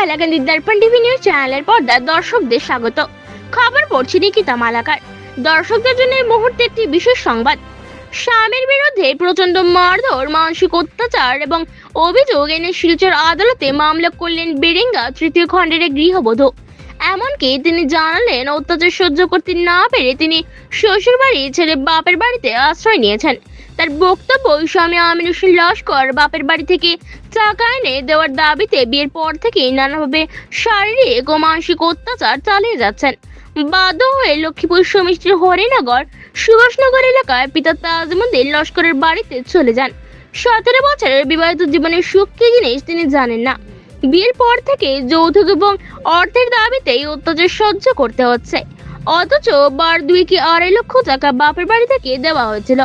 হাইলাকান্দি দর্পণ TV চ্যানেলের পর্দায় দর্শকদের স্বাগত। খবর পড়ছি নিকিতা মালাকার। দর্শকদের জন্য এই মুহূর্তে একটি বিশেষ সংবাদ। স্বামীর বিরুদ্ধে প্রচণ্ড মারধর, মানসিক অত্যাচার এবং অভিযোগ এনে শিলচর আদালতে মামলা করলেন বেরেঙ্গা তৃতীয় খণ্ডের গৃহবধূ। এমনকি তিনি জানালেন, অত্যাচার সহ্য করতে না পেরে তিনি শ্বশুর বাড়ি ছেড়ে বাপের বাড়িতে আশ্রয় নিয়েছেন। তার বক্তব্য স্বামী আমির হোসেন লস্কর বাপের বাড়ি থেকে টাকা এনে দেওয়ার দাবিতে বিয়ের পর থেকেই নানাভাবে শারীরিক ও মানসিক অত্যাচার চালিয়ে যাচ্ছেন। বাধ্য হয়ে লক্ষ্মীপুর সমিষ্টির হরিনগর, সুভাষনগর এলাকায় পিতা তাজমুদ্দিন লস্করের বাড়িতে চলে যান। সতেরো বছরের বিবাহিত জীবনের সুখ জিনিস তিনি জানেন না। বিয়ের পর থেকে যৌতুক এবং অর্থের দাবিতেই অত্যাচার সহ্য করতে হচ্ছে। অথচ বার দুই কি আড়াই লক্ষ টাকা বাপের বাড়ি থেকে দেওয়া হয়েছিল।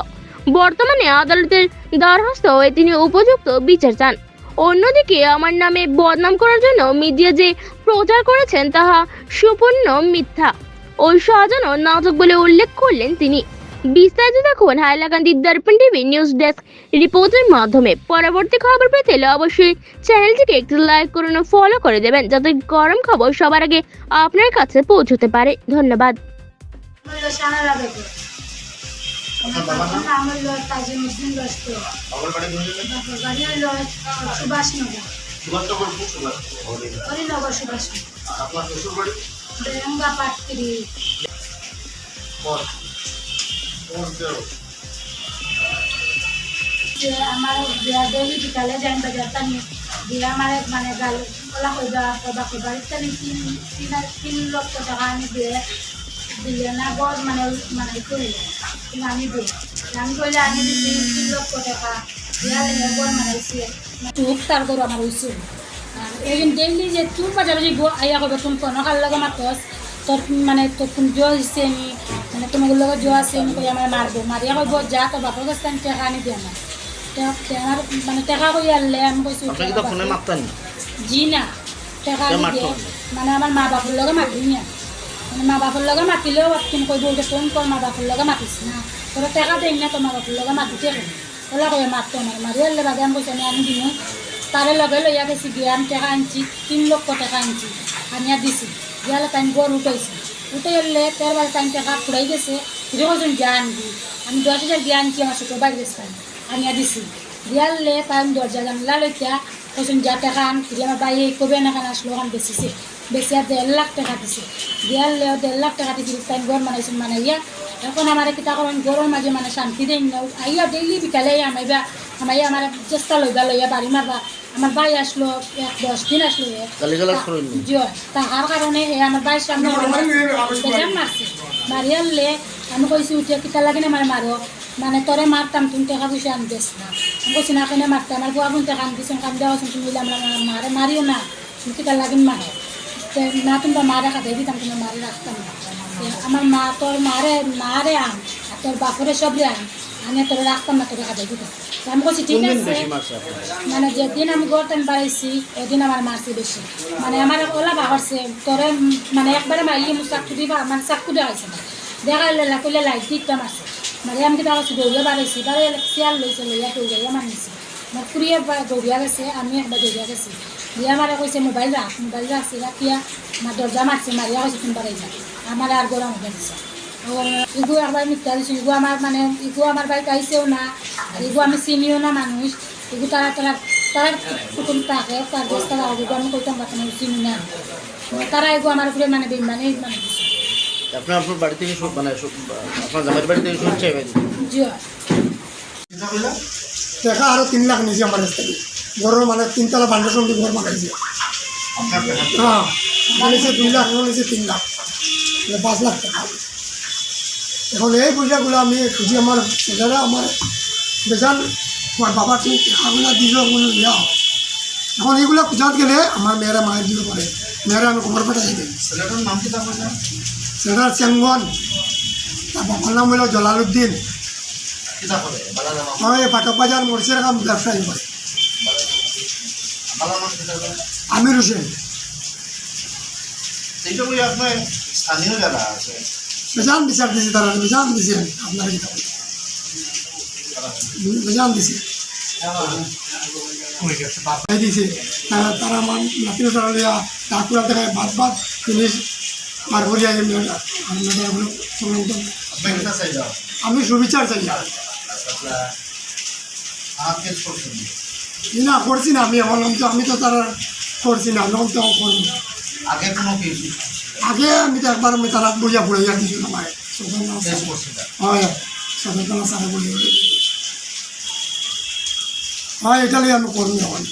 বর্তমানে আদালতের দ্বারস্থ হয়ে তিনি উপযুক্ত বিচার চান। অন্যদিকে আমার নামে বদনাম করার জন্য মিডিয়া যে প্রচার করেছেন তাহা সুপূর্ণ মিথ্যা। ও সাজানো নাটক বলে উল্লেখ করলেন তিনি। বিস্তারিত দেখুন হাইলাকান্দি দর্পণ টিভি নিউজ ডেস্ক রিপোর্টের মাধ্যমে। পরবর্তী খবর পেতে হলে অবশ্যই চ্যানেলটিকে একটি লাইক করুন ফলো করে দেবেন, যাতে গরম খবর সবার আগে আপনার কাছে পৌঁছতে পারে। ধন্যবাদ। আমার হলো তাজিমুদ্দিন লস্কর বাবার বাড়ি কোন জায়গায়? বাপের বাড়ি হলো সুভাষনগর সুভাষনগর সুভাষ? হরিনগর সুভাষনগর? বেরঙ্গা পাটকিরি? যে আমার বিয়া ডেলি বিকালে যাই বাজার টানি দিয়ে আমার মানে গাল কলা কইবা বাপের বাড়িতে টানি তিন তিন তিন লক্ষ টাকা আমি দিয়ে দিলে না বড় মানে মানে করিলে আমি দিই আমি কইলে আমি দিছি তিন লক্ষ টাকা দিয়া মানাইছি চুপ তার গরু আমার হয়েছে এদিন ডেইলি যে বাজি গো আইয়া কবে তুমি কোনো কাল লাগে মাতস তোর মানে তোর কোন জো হয়েছে নি মানে তোমার লগত জো আছে নি কই আমার মারবো মারিয়া কইব যা তোর বাপর কাছে আমি টেকা আনি দিয়ে আমার আমার মানে টেকা কই আনলে আমি কইছি তো জি না টেকা মানে আমার মা বাপর লগে মাতি না। মা বাপর লগে মাতিলেও কিন্তু কইব যে ফোন কর মা বাপর লগে মাতিস না। তোর টেকা দেই না তোর মা বাপর লগে মাতিতে ওলা কই মারতো না মারি আনলে, বাদে আমি কইছি আমি আনি দিমু। তারে লগে লইয়া গেছি গিয়ে আমি টাকা আনছি, তিন লক্ষ টাকা আনছি আনিয়া দিছি। দিয়ালে তাই গড় উঠাইছি উঠে এলে তার বাড়ি তাই টাকা ফুরাই গেছে ফিরে কজন গিয়া আনবি। আমি দশ হাজার গিয়া আনছি আমার ছোটো বাড়ি গেছে তাই আনিয়া দিছি। দিয়ালে তাই আমি দরজা জানলা লইতা কজন যা টাকা আন ফিরে আমার বাড়ি কবে না কেন আসলো ওখান বেচিছে বেচিয়া দেড় লাখ টাকা দিছে দিয়ালে দেড় লাখ টাকা দিছি তাই গড় মানাইছিল মানাইয়া এখন আমার কিতা করেন গরমের মাঝে মানে শান্তি দেই না আইয়া ডেইলি বিকালে আমাইবা আমাই আমার চেষ্টা লইবা লইয়া বাড়ি মারবা আমার ভাই আসলো এক দশ দিন আসলো তাহার কারণে এ আমার ভাইয়ের সামনে মারছে মারি আনলে আমি কইছি উঠিয়া কিতা লাগে না মানে মারো মানে তোরে মারতাম তুমি টাকা পয়সা আনি দিস না। আমি কইছি না কেন মারতে? আমার বুয়া টাকা আনি দিস কাম দেওয়া তুমি আমরা মারে মারিও না। তুমি কিতা লাগিন মারো? তে না তুমি মারে খাতে দিতাম তুমি মারে রাখতাম না। আমার মা তোর মারে মারে আন আর তোর বাপরে সবরে আন আমি তোর রাখতাম না তোর খাতে দিতাম তে আমি কইছি ঠিক কোন আছে? মানে যেদিন আমি গড়তেন বাড়াইছি ওদিন আমার মারছি বেশি। মানে আমার ওলা বাহরছে তোরে মানে একবারে মারিয়ে মুখ চাকু দিবা মানে চাকু দেওয়া হয়েছে না। দেখা করলে লাইট দিতে মারছে মানে আমি কিতা করছি দৌড়িয়ে বাড়াইছি বাড়ে চেয়ার লইছে লইয়া দৌড়াইয়া মানিছি আমার ফুরিয়ে দৌড়িয়া গেছে আমি একবার দৌড়িয়া গেছি দিয়া মারে কইছে মোবাইল রাখ মোবাইল রাখছি রাখিয়া আমার দরজা মারছে মারিয়া কইছে তুমি বাড়াই যা আমার আর গরম হয়ে গেছে ইগু একবার মিথ্যা দিছো ইগু আমার মানে ইগু আমার বাড়িতে আইসেও না ইগু আমি চিনিও না মানুষ ইগু তারা তারা তারা কুটুম থাকে তার দেশ তারা আমি কইতাম বাকি আমি চিনি না তারা ইগু আমার উপরে মানে বেমানে মানে দিছে আপনার আপনার বাড়ি থেকে সব মানে সব- আপনার জামাইয়ের বাড়ি থেকে শুনছে এবার জিও কিতা কইলা? টাকা আরও তিন লাখ নিয়েছে আমার কাছ থেকে ঘরের মানে তিনতলা বান্ডার সঙ্গে ঘর বানাইছে আপনার টাকা দিয়ে? হ্যাঁ নিয়েছে দুই লাখ ও নিয়েছে তিন লাখ মানে পাঁচ লাখ টাকা এখন এই পয়সাগুলো আমি খুঁজি আমার ছেলেরা আমার বেজান আমার বাবা ঠিক টাকাগুলো দিল ওগুলো যাও এখন এইগুলো খুঁজাত গেলে আমার মেয়েরা মায়ের দিতে পারে মেয়েরা আমি খবর পাঠাই দিই ছেলেটার নাম কিতা ছেলেরা চেঙ্গন তার বাবার নাম হলো জলালুদ্দিন এই ফাটক বাজার মরিচের কাম ব্যবসায়ী করে? আমির হোসেন। স্থানীয় যারা আছে। বেজান বিচার দিছে তারা বেজান দিছে আপনার বেজান দিছে। দিছে। তারা তারা আমার নাতির তারা ডাকুরা দেখায় বাদ বাদ জিনিস যাও আমি সুবিচার চাই না? করছি না আমি এখন তো আমি তো তারা করছি না আমি তো করব আগে কোনো আগে আমি তো একবার আমি তারা বুড়াইয়া দিছিল আমার কেস হয় সচেতন সারা বুঝিয়া হয় এটা আমি করব এখন।